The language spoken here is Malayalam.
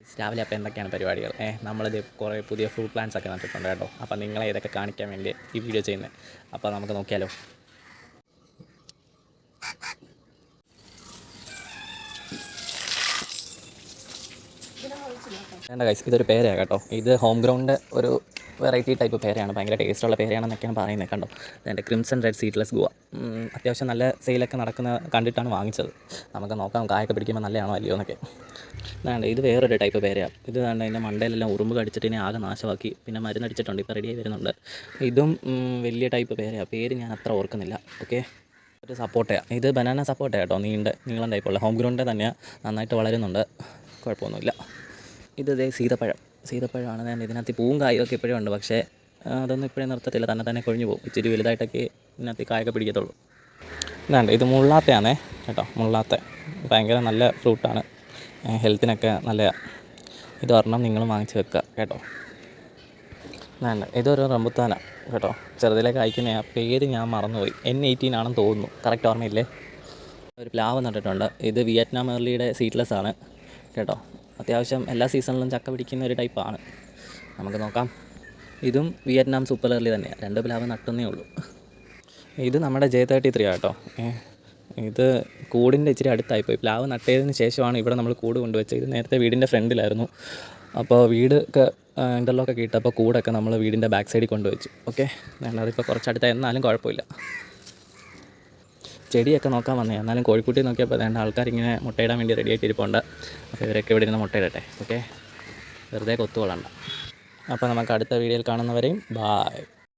രാവിലെ അപ്പോൾ എന്തൊക്കെയാണ് പരിപാടികൾ? ഏഹ് നമ്മളിത് കുറേ പുതിയ ഫ്രൂട്ട് പ്ലാന്റ്സ് ഒക്കെ നട്ടിട്ടുണ്ട് കേട്ടോ. അപ്പോൾ നിങ്ങളെ ഇതൊക്കെ കാണിക്കാൻ വേണ്ടി ഈ വീഡിയോ ചെയ്യുന്നത് അപ്പോൾ നമുക്ക് നോക്കിയാലോ. വേണ്ട കൈസ് ഇതൊരു പേരയാണ് കേട്ടോ. ഇത് ഹോം ഗ്രൗണ്ട് ഒരു വെറൈറ്റി ടൈപ്പ് പേരയാണ് ഭയങ്കര ടേസ്റ്റുള്ള പേരയാണെന്നൊക്കെയാണ് പറയുന്നത് കണ്ടോ? എന്റെ ക്രിംസൺ റെഡ് സീഡ്ലെസ് ഗുവ അത്യാവശ്യം നല്ല സെയിലൊക്കെ നടക്കുന്ന കണ്ടിട്ടാണ് വാങ്ങിച്ചത്. നമുക്ക് നോക്കാം കായൊക്കെ പിടിക്കുമ്പോൾ നല്ലതാണോ അല്ലയോ എന്നൊക്കെ. വേണ്ട ഇത് വേറൊരു ടൈപ്പ് പേരയാണ് ഇത് കണ്ട് അതിന്റെ മണ്ടയിലെല്ലാം ഉറുമ്പ് കടിച്ചിട്ട് ഇനി ആകെ നാശമാക്കി. പിന്നെ മരുന്നടിച്ചിട്ടുണ്ട് ഇപ്പോൾ റെഡിയായി വരുന്നുണ്ട്. ഇതും വലിയ ടൈപ്പ് പേരയാണ് പേര് ഞാൻ അത്ര ഓർക്കുന്നില്ല ഓക്കെ ഒരു സപ്പോർട്ടയാണ് ഇത് ബനാന സപ്പോർട്ട കേട്ടോ നീണ്ട നീളം ടൈപ്പുള്ള ഹോം ഗ്രൗണ്ട് തന്നെയാണ് നന്നായിട്ട് വളരുന്നുണ്ട്. കുഴപ്പമൊന്നുമില്ല. ഇത് ഇതേ സീതപ്പഴം. സീതപ്പഴമാണ് ഞാൻ ഇതിനകത്ത് പൂവും കായും ഒക്കെ ഇപ്പോഴും ഉണ്ട്. പക്ഷേ അതൊന്നും ഇപ്പോഴും നിർത്തത്തില്ല. തന്നെ തന്നെ കൊഴിഞ്ഞു പോകും. ഇച്ചിരി വലുതായിട്ടൊക്കെ ഇതിനകത്ത് കായൊക്കെ പിടിക്കത്തുള്ളൂ. ഇതാണ്ട് ഇത് മുള്ളാത്തയാണേ കേട്ടോ. മുള്ളാത്ത. ഭയങ്കര നല്ല ഫ്രൂട്ടാണ്. ഹെൽത്തിനൊക്കെ നല്ല ഇത് ഒരെണ്ണം നിങ്ങൾ വാങ്ങിച്ച് വെക്കുക കേട്ടോ. വേണ്ട ഇതൊരു റംബുത്താനാണ് കേട്ടോ. ചെറുതിലെ കായ്ക്കുന്ന ആ പേര് ഞാൻ മറന്നുപോയി. എൻ എയ്റ്റീൻ ആണെന്ന് തോന്നുന്നു. കറക്റ്റ് ഓർമ്മയില്ലേ? ഒരു പ്ലാവ് നട്ടിട്ടുണ്ട്. ഇത് വിയറ്റ്നാം എർലിയുടെ സീഡ്ലെസ് ആണ് കേട്ടോ. അത്യാവശ്യം എല്ലാ സീസണിലും ചക്ക പിടിക്കുന്ന ഒരു ടൈപ്പാണ് നമുക്ക് നോക്കാം. ഇതും വിയറ്റ്നാം സൂപ്പർ എർലി തന്നെയാണ് രണ്ട് പ്ലാവ് നട്ടുന്നേ ഉള്ളൂ. ഇത് നമ്മുടെ ജെ തേർട്ടി ത്രീ ആട്ടോ ഇത് കൂടിന്റെ ഇച്ചിരി അടുത്തായി പോയി. പ്ലാവ് നട്ടതിന് ശേഷമാണ് ഇവിടെ നമ്മൾ കൂട് കൊണ്ടുവച്ചത്. ഇത് നേരത്തെ വീടിന്റെ ഫ്രണ്ടിലായിരുന്നു. അപ്പോൾ വീട് ഒക്കെ ഇന്റർലോക്കൊക്കെ ഇട്ടപ്പോൾ കൂടൊക്കെ നമ്മൾ വീടിന്റെ ബാക്ക് സൈഡിൽ കൊണ്ടുവച്ചു. ഓക്കെ അതിപ്പോൾ കുറച്ചടുത്ത എന്നാലും കുഴപ്പമില്ല. ചെടിയൊക്കെ നോക്കാൻ വന്നേ. എന്നാലും കോഴിക്കുട്ടി നോക്കിയപ്പോൾ വേണ്ട ആൾക്കാർ ഇങ്ങനെ മുട്ടയിടാൻ വേണ്ടി റെഡി ആയിട്ട് ഇരിപ്പുണ്ട്. അപ്പോൾ ഇവരൊക്കെ ഇവിടെ ഇരുന്ന് മുട്ടയിടട്ടെ. ഓക്കെ വെറുതെ കൊത്തുകൊള്ളണ്ട. അപ്പോൾ നമുക്ക് അടുത്ത വീഡിയോയിൽ കാണുന്നവരെയും ബായ്